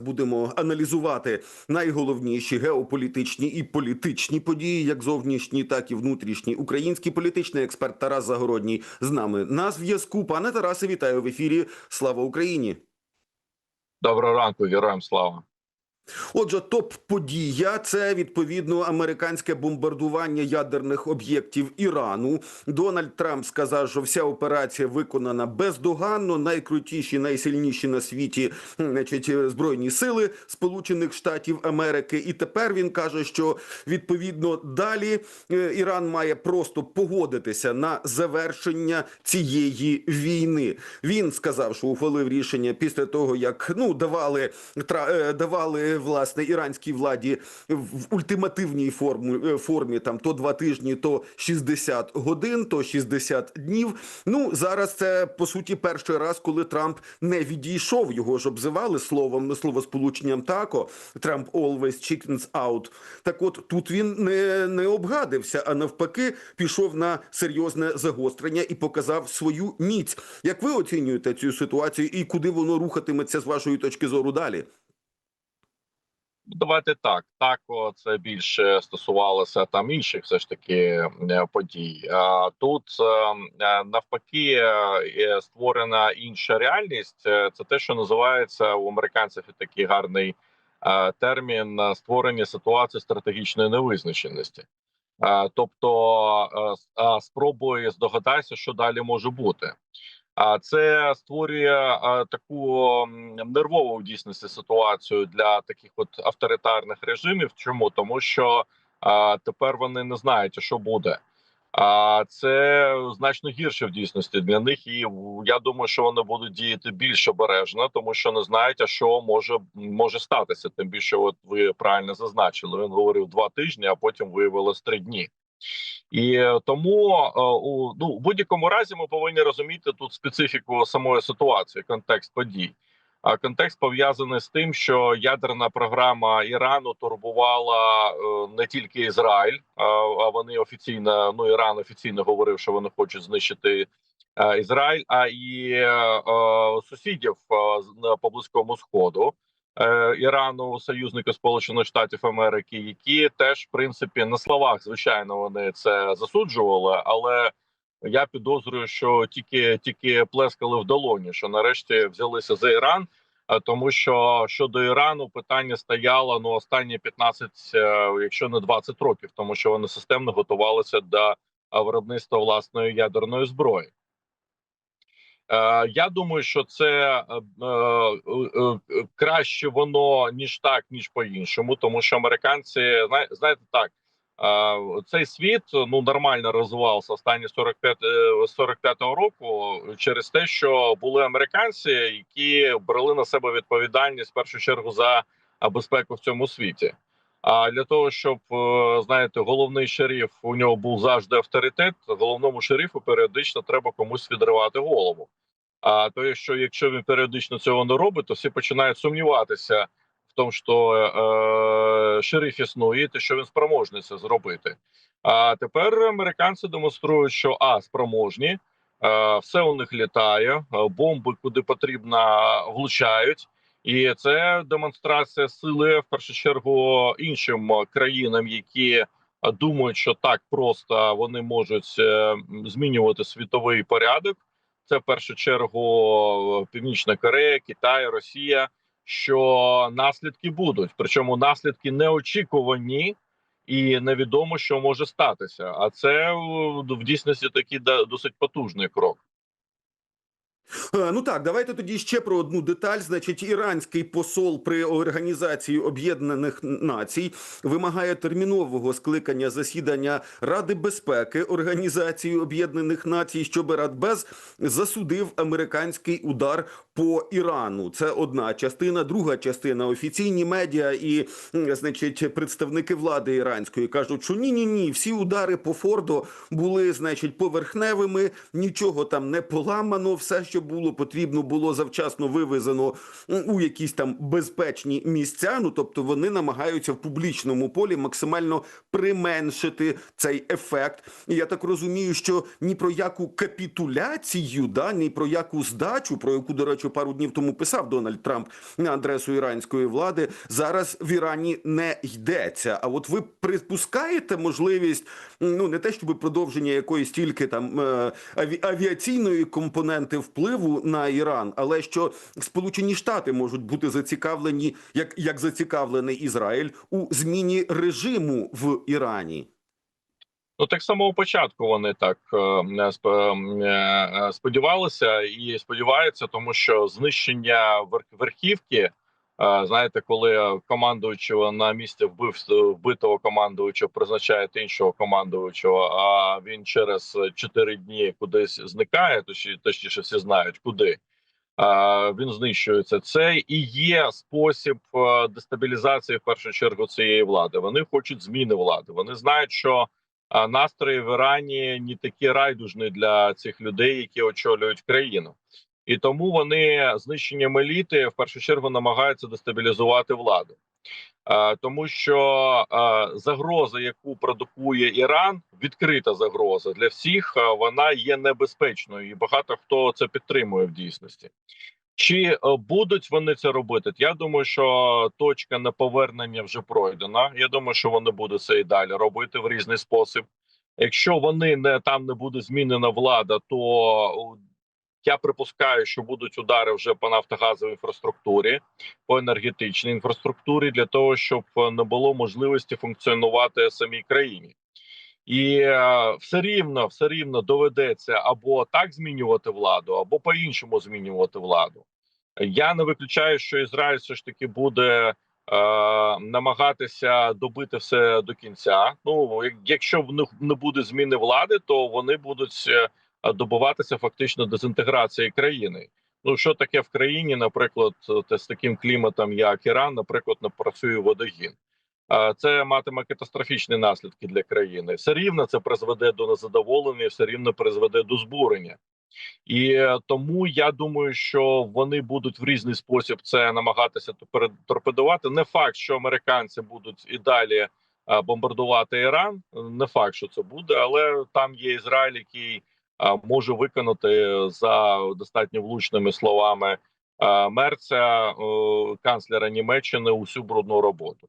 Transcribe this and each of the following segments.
Будемо аналізувати найголовніші геополітичні і політичні події, як зовнішні, так і внутрішні. Український політичний експерт Тарас Загородній з нами на зв'язку. Пане Тарасе, вітаю в ефірі. Слава Україні! Доброго ранку, героям слава. Отже, топ-подія це відповідно американське бомбардування ядерних об'єктів Ірану. Дональд Трамп сказав, що вся операція виконана бездоганно. Найкрутіші, найсильніші на світі, значить, збройні сили Сполучених Штатів Америки. І тепер він каже, що відповідно далі е, Іран має просто погодитися на завершення цієї війни. Він сказав, що ухвалив рішення після того, як ну давали е, давали власне іранській владі в ультимативній формі, формі там то два тижні, то 60 годин, то 60 днів. Ну зараз це по суті перший раз, коли Трамп не відійшов. Його ж обзивали словом словосполученням тако. Трамп always chickens out. Так от тут він не, не обгадився, а навпаки, пішов на серйозне загострення і показав свою міць. Як ви оцінюєте цю ситуацію і куди воно рухатиметься з вашої точки зору далі? Давайте так. Тако це більше стосувалося там інших все ж таки е, подій. Тут е, е, навпаки створена інша реальність. Це те, що називається у американців такий гарний термін створення ситуації стратегічної невизначеності. Тобто спробує здогадатися, що далі може бути. А це створює таку нервову в дійсності ситуацію для таких от авторитарних режимів. Чому тому, що тепер вони не знають, що буде. А це значно гірше в дійсності для них, і я думаю, що вони будуть діяти більш обережно, тому що не знають, а що може може статися. Тим більше, от ви правильно зазначили. Він говорив два тижні, а потім виявилось три дні. І е, тому е, у ну будь-якому разі ми повинні розуміти тут специфіку самої ситуації, контекст подій. А контекст пов'язаний з тим, що ядерна програма Ірану турбувала е, не тільки Ізраїль, а, вони офіційно ну Іран офіційно говорив, що вони хочуть знищити Ізраїль, а і сусідів на по близькому сходу Ірану, союзники Сполучених Штатів Америки, які теж в принципі на словах, звичайно, вони це засуджували, але я підозрюю, що тільки тільки плескали в долоні, що нарешті взялися за Іран. е, Тому що щодо Ірану питання стояло ну останні 15, е, якщо не 20 років, тому що вони системно готувалися до е, виробництва власної ядерної зброї. Е, Я думаю, що це е, е, краще воно ніж так, ніж по-іншому, тому що американці зна- знаєте так. Цей світ ну нормально розвивався останні 45 е, з 45-го року через те, що були американці, які брали на себе відповідальність в першу чергу за безпеку в цьому світі. А для того, щоб знаєте, головний шериф у нього був завжди авторитет, головному шерифу періодично треба комусь відривати голову. А то, що якщо він періодично цього не робить, то всі починають сумніватися в тому, що е, шериф існує, і що він спроможний це зробити. А тепер американці демонструють, що а спроможні, е, все у них літає, е, бомби куди потрібно влучають. І це демонстрація сили в першу чергу іншим країнам, які думають, що так просто вони можуть е, змінювати світовий порядок. Це в першу чергу Північна Корея, Китай, Росія. Що наслідки будуть, причому наслідки неочікувані і невідомо, що може статися. А це в в дійсності такий досить потужний крок. Е, Ну так, давайте тоді ще про одну деталь. Значить, іранський посол при Організації Об'єднаних Націй вимагає термінового скликання засідання Ради безпеки Організації Об'єднаних Націй, щоб Радбез засудив американський удар по Ірану. Це одна частина, друга частина офіційні медіа і значить представники влади іранської кажуть, що ні, ні, ні, всі удари по Фордо були, значить, поверхневими, нічого там не поламано, все, що що було потрібно, було завчасно вивезено у якісь там безпечні місця. Ну тобто вони намагаються в публічному полі максимально применшити цей ефект. І я так розумію, що ні про яку капітуляцію, да ні про яку здачу, про яку до речі, пару днів тому писав Дональд Трамп на адресу іранської влади, зараз в Ірані не йдеться. А от ви припускаєте можливість, ну не те, щоб продовження якоїсь тільки там е, аві- авіаційної компоненти впливу на Іран, але що Сполучені Штати можуть бути зацікавлені, як, як зацікавлений Ізраїль у зміні режиму в Ірані. Ну так само початку вони так е, сп- е, сподівалися і сподіваються, тому що знищення верх- верхівки. Е, Знаєте, коли командуючого на місці вбивства вбитого командуючого призначають іншого командуючого, а він через 4 дні кудись зникає, точні- точніше всі знають куди. Він знищується. Це і є спосіб е, дестабілізації в першу чергу цієї влади. Вони хочуть зміни влади. Вони знають, що настрої в Ірані не такі райдужні для цих людей, які очолюють країну, і тому вони знищенням еліти в першу чергу намагаються дестабілізувати владу, тому що загроза, яку продукує Іран, відкрита загроза для всіх. Вона є небезпечною, і багато хто це підтримує в дійсності. Чи е, будуть вони це робити? Я думаю, що точка неповернення вже пройдена. Я думаю, що вони будуть це і далі робити в різний спосіб. Якщо вони не там не буде змінена влада, то я припускаю, що будуть удари вже по нафтогазовій інфраструктурі, по енергетичній інфраструктурі для того, щоб е, не було можливості функціонувати самій країні. І е, все рівно, все рівно доведеться або так змінювати владу, або по-іншому змінювати владу. Я не виключаю, що Ізраїль все ж таки буде е, намагатися добити все до кінця. Ну якщо в них не буде зміни влади, то вони будуть добиватися фактично дезінтеграції країни. Ну що таке в країні, наприклад, те з таким кліматом, як Іран, наприклад, не працює водогін. А Це матиме катастрофічні наслідки для країни. Все рівно це призведе до незадоволення, все рівно призведе до збурення. І е, тому я думаю, що вони будуть в різний спосіб це намагатися торпедувати. Не факт, що американці будуть і далі е, бомбардувати Іран. Не факт, що це буде, але там є Ізраїль, який може виконати за достатньо влучними словами Мерця, канцлера Німеччини, усю брудну роботу.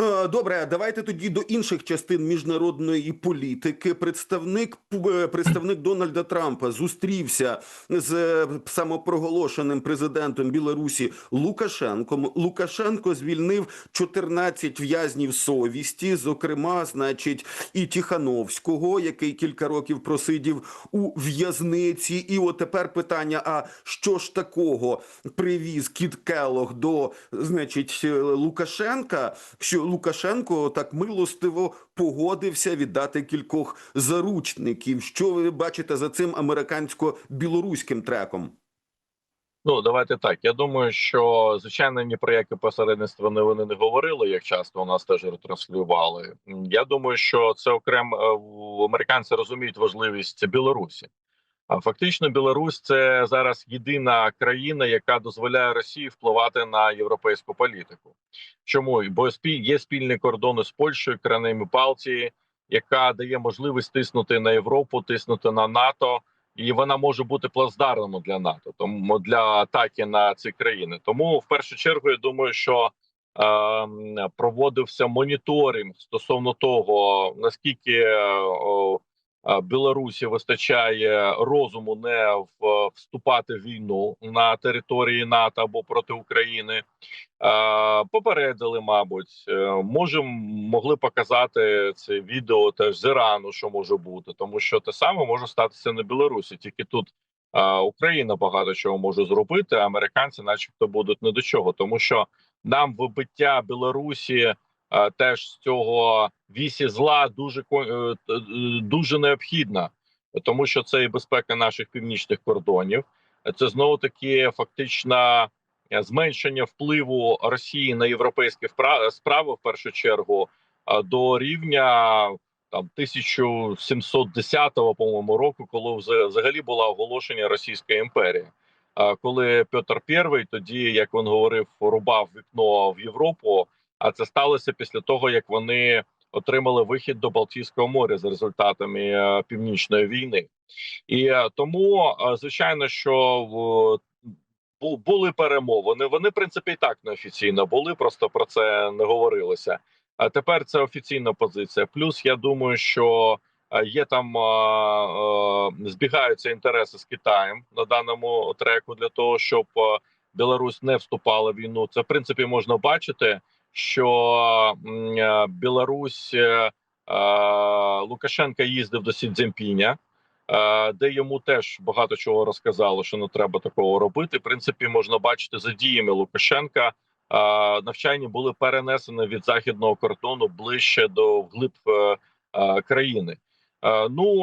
Е, Добре, давайте тоді до інших частин міжнародної політики. Представник е, представник Дональда Трампа зустрівся з е, самопроголошеним президентом Білорусі Лукашенком. Лукашенко звільнив 14 в'язнів совісті, зокрема, значить, і Тихановського, який кілька років просидів у в'язниці. І от тепер питання: а що ж такого привіз Кіт Келох до, значить, Лукашенка? Що Лукашенко так милостиво погодився віддати кількох заручників. Що ви бачите за цим американсько-білоруським треком? Ну давайте так. Я думаю, що звичайно ні про яке посередництво не вони не говорили, як часто у нас теж ретранслювали. Я думаю, що це окремо е, американці розуміють важливість Білорусі. Фактично, Білорусь це зараз єдина країна, яка дозволяє Росії впливати на європейську політику. Чому бо є спільні кордони з Польщею, країнами Балтії, яка дає можливість тиснути на Європу, тиснути на НАТО, і вона може бути плацдармом для НАТО, тому для атаки на ці країни. Тому в першу чергу я думаю, що е, проводився моніторинг стосовно того, наскільки е, Білорусі вистачає розуму не вступати в війну на території НАТО або проти України. Е, Попередили, мабуть, Е, може могли показати це відео теж з Ірану, що може бути, тому що те саме може статися на Білорусі. Тільки тут е, Україна багато чого може зробити, а американці, начебто, будуть не до чого, тому що нам вибиття Білорусі е, теж з цього вісі зла дуже е, е, дуже необхідна, тому що це і безпека наших північних кордонів. Це знову таки фактично е, зменшення впливу Росії на європейські справи в першу чергу до рівня там 1710 по-моєму року, коли вза- взагалі була оголошення Російської імперії. А коли Петр І, тоді як він говорив, рубав вікно в Європу. А це сталося після того, як вони отримали вихід до Балтійського моря за результатами е, північної війни. І е, тому, е, звичайно, що були перемовини. Вони, в принципі, і так неофіційно були, просто про це не говорилося. А тепер це офіційна позиція. Плюс я думаю, що є там збігаються інтереси з Китаєм на даному треку для того, щоб Білорусь не вступала в війну. Це в принципі можна бачити, що е, Білорусь е, е, Лукашенка їздив до Сі Цзіньпіня, е, де йому теж багато чого розказало, що не треба такого робити. В принципі, можна бачити за діями Лукашенка. Навчання були перенесені від західного кордону ближче до вглиб країни. Ну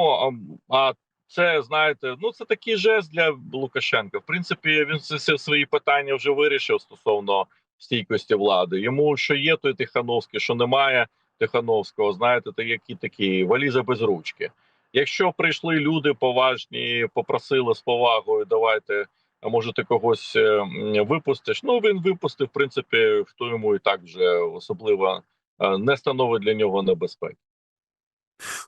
а- це знаєте, ну це такий жест для Лукашенка. В принципі, він все свої питання вже вирішив стосовно стійкості влади. Йому що є, той Тихановський, що немає Тихановського, знаєте, то які такі валіза без ручки. Якщо прийшли люди поважні, попросили з повагою, давайте, а може ти когось е, випустиш. Ну він випустив, в принципі, хто йому і так вже особливо е, не становить для нього небезпеки.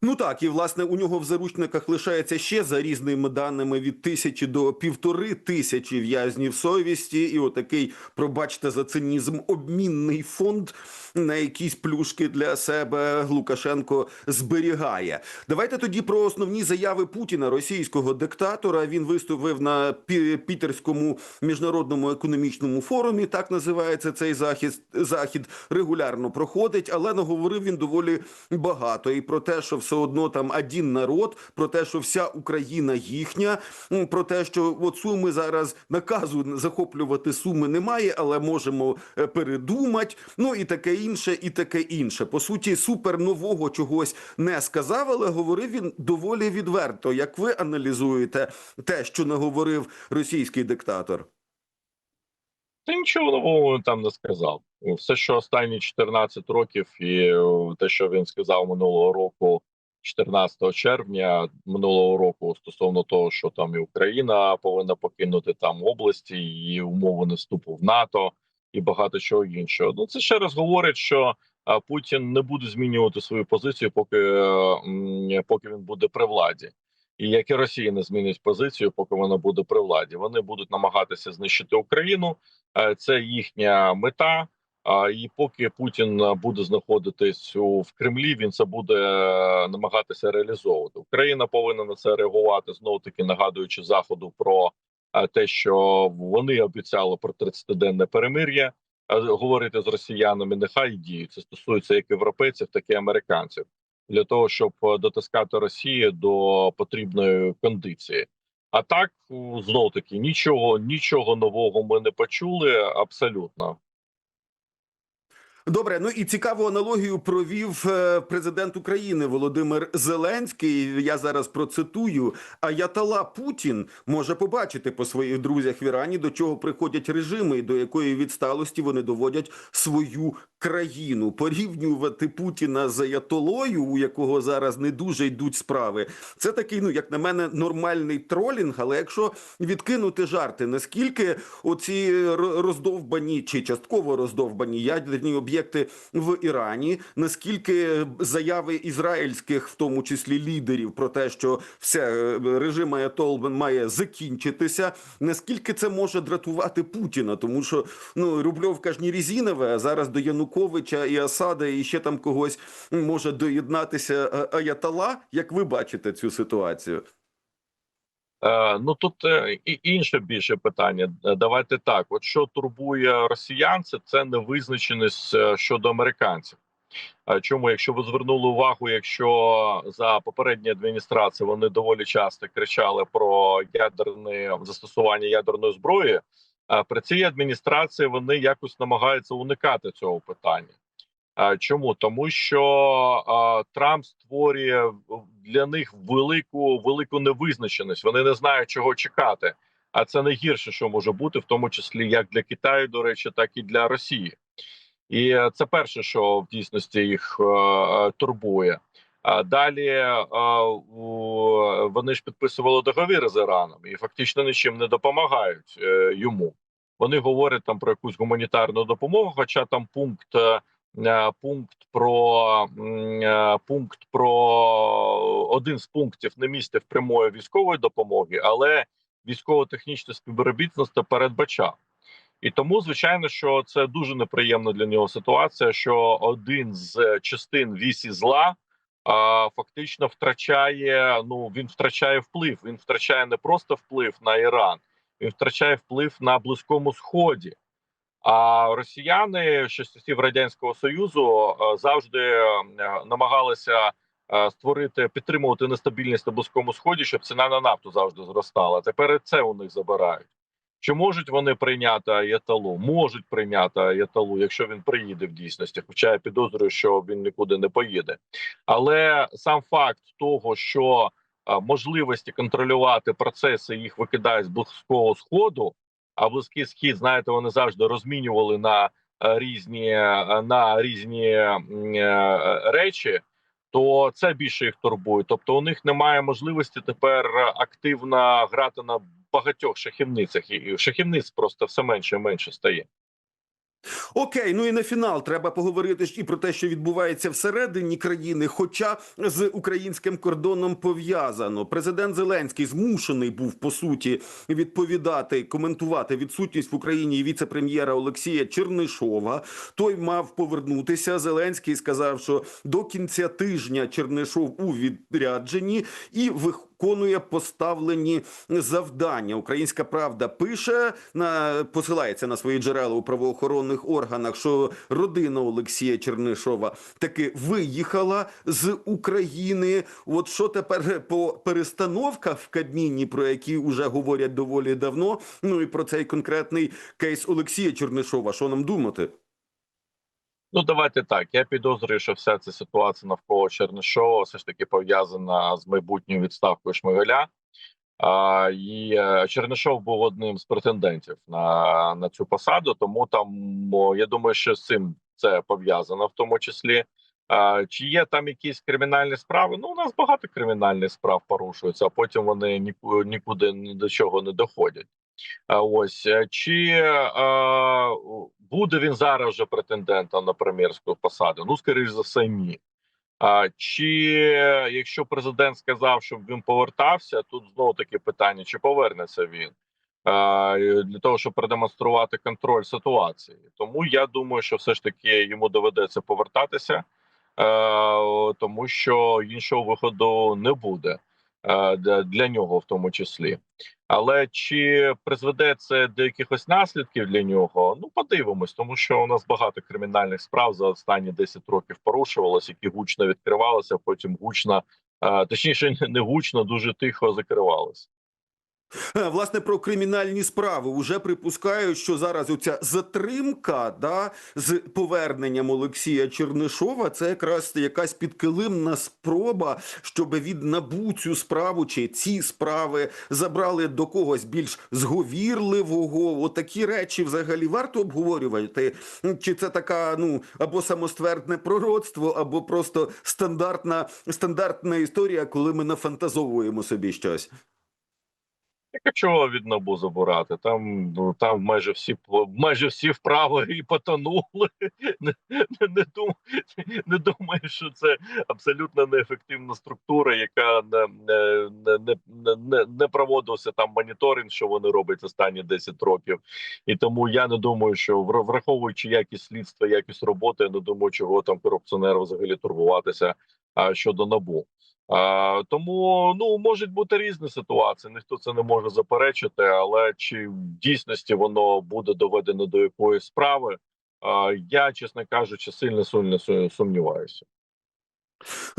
Ну так, і власне у нього в заручниках лишається ще за різними даними від тисячі до півтори тисячі в'язнів совісті, і отакий, пробачте за цинізм, обмінний фонд на якісь плюшки для себе Лукашенко зберігає. Давайте тоді про основні заяви Путіна, російського диктатора. Він виступив на Пі- Пітерському міжнародному економічному форумі. Так називається цей захід. Захід регулярно проходить, але наговорив він доволі багато і про те, що все одно там один народ, про те, що вся Україна їхня, про те, що от суми зараз наказу захоплювати суми немає, але можемо е, передумати. Ну і таке інше, і таке інше. По суті, супер нового чогось не сказав, але говорив він доволі відверто. Як ви аналізуєте те, що наговорив російський диктатор? Та нічого нового він там не сказав. Все, що останні 14 років, і е, те, що він сказав минулого року, 14 червня минулого року, стосовно того, що там і Україна повинна покинути там області, і умови не вступу в НАТО, і багато чого іншого. Ну це ще раз говорить, що Путін не буде змінювати свою позицію, поки, е, поки він буде при владі. І як і Росія не змінить позицію, поки вона буде при владі. Вони будуть намагатися знищити Україну. Е, Це їхня мета. І поки Путін буде знаходитись в Кремлі, він це буде е, намагатися реалізовувати. Україна повинна на це реагувати знову таки нагадуючи заходу про е, те, що вони обіцяли про 30-денне перемир'я. Говорити з росіянами, нехай діють. Це стосується як європейців, так і американців для того, щоб е, дотискати Росію до потрібної кондиції. А так знов таки нічого, нічого нового ми не почули абсолютно. Добре, ну і цікаву аналогію провів е, президент України Володимир Зеленський. Я зараз процитую: Аятала Путін може побачити по своїх друзях в Ірані, до чого приходять режими і до якої відсталості вони доводять свою країну. Порівнювати Путіна з Аятолою, у якого зараз не дуже йдуть справи. Це такий, ну як на мене, нормальний тролінг. Але якщо відкинути жарти, наскільки оці роздовбані чи частково роздовбані ядерні об'єкти в Ірані, наскільки заяви ізраїльських, в тому числі лідерів, про те, що все е, режим Аятол має закінчитися, наскільки це може дратувати Путіна? Тому що ну Рубльовка ж не резинове, а зараз до Януковича і Асада, і ще там когось може доєднатися е, Аятала. Як ви бачите цю ситуацію? Е, ну тут е, і інше більше питання. Е, Давайте так: от що турбує росіян, це, це невизначеність щодо американців. Чому, якщо ви звернули увагу, якщо за попередні адміністрації вони доволі часто кричали про ядерне застосування ядерної зброї, при цій адміністрації вони якось намагаються уникати цього питання. Е, Чому тому, що е, Трамп створює для них велику велику невизначеність. Вони не знають, чого чекати. А це найгірше, що може бути, в тому числі як для Китаю, до речі, так і для Росії. І е, це перше, що в дійсності їх турбує. А далі вони ж підписували договіри з Іраном і фактично нічим не допомагають йому. Вони говорять там про якусь гуманітарну допомогу, хоча там пункт. Е, е, Пункт про е, пункт про один з пунктів не містив прямої військової допомоги, але військово-технічне співробітництво передбачав. І тому, звичайно, що це дуже неприємна для нього ситуація, що один з частин вісі зла а, фактично втрачає. Ну він втрачає вплив. Він втрачає не просто вплив на Іран, він втрачає вплив на Близькому Сході. А росіяни ще з часів радянського союзу е, завжди е, намагалися е, створити підтримувати нестабільність на близькому сході, щоб ціна на нафту завжди зростала. Тепер це у них забирають. Чи можуть вони прийняти Аятолу? Можуть прийняти Аятолу, якщо він приїде в дійсності. Хоча я підозрюю, що він нікуди не поїде. Але сам факт того, що можливості контролювати процеси їх викидають з близького сходу. А близький схід, знаєте, вони завжди розмінювали на е, різні е, на різні е, речі. То це більше їх турбує. Тобто, у них немає можливості тепер активно грати на багатьох шахівницях, і шахівниць просто все менше і менше стає. Окей, ну і на фінал треба поговорити ж і про те, що відбувається всередині країни, хоча з українським кордоном пов'язано. Президент Зеленський змушений був по суті відповідати, коментувати відсутність в Україні віце-прем'єра Олексія Чернишова. Той мав повернутися. Зеленський сказав, що до кінця тижня Чернишов у відрядженні і виконує поставлені завдання. Українська правда пише на посилається на свої джерела у правоохоронних органах, що родина Олексія Чернишова таки виїхала з України. От що тепер по перестановках в Кабміні, про які вже говорять доволі давно. Ну і про цей конкретний кейс Олексія Чернишова. Що нам думати? Ну давайте так. Я підозрюю, що вся ця ситуація навколо Чернишова все ж таки пов'язана з майбутньою відставкою Шмигаля. А, і е, Чернишов був одним з претендентів на, на цю посаду, тому там я думаю, що з цим це пов'язано в тому числі. А, чи є там якісь кримінальні справи? Ну, у нас багато кримінальних справ порушуються, а потім вони ніку- нікуди ні до чого не доходять. А ось е, чи буде він зараз вже претендентом на прем'єрську посаду? Ну, скоріш за все, ні. А чи е, якщо президент сказав, щоб він повертався, тут знову таки питання: чи повернеться він а, для того, щоб продемонструвати контроль ситуації? Тому я думаю, що все ж таки йому доведеться повертатися, е, тому що іншого виходу не буде для- для нього, в тому числі. Але чи призведе це до якихось наслідків для нього? Ну подивимось, тому що у нас багато кримінальних справ за останні 10 років порушувалось, які гучно відкривалися, потім гучно, е, точніше, не гучно, дуже тихо закривалися. Е, Власне, про кримінальні справи уже припускають, що зараз оця затримка да, з поверненням Олексія Чернишова це якраз якась підкилимна спроба, щоб від набу цю справу чи ці справи забрали до когось більш зговірливого. Отакі речі взагалі варто обговорювати. Чи це така ну або самоствердне пророцтво, або просто стандартна стандартна історія, коли ми нафантазовуємо собі щось. Чого від набу забирати? Там ну там майже всі майже всі вправо і потонули. Не, не, не, думаю, не думаю, що це абсолютно неефективна структура, яка не, не, не, не, проводився там моніторинг, що вони роблять останні 10 років. І тому я не думаю, що вр- враховуючи якість слідства, якість роботи, я не думаю, чого там корупціонеру взагалі турбуватися а, щодо набу. А, тому ну можуть бути різні ситуації. Ніхто це не може заперечити, але чи в дійсності воно буде доведено до якоїсь справи? А, я, чесно кажучи, сильно сильно сумніваюся.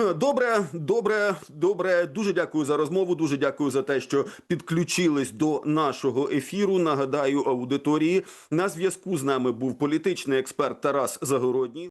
Е, Добре, добре, добре. Дуже дякую за розмову. Дуже дякую за те, що підключились до нашого ефіру. Нагадаю аудиторії на зв'язку з нами був політичний експерт Тарас Загородній.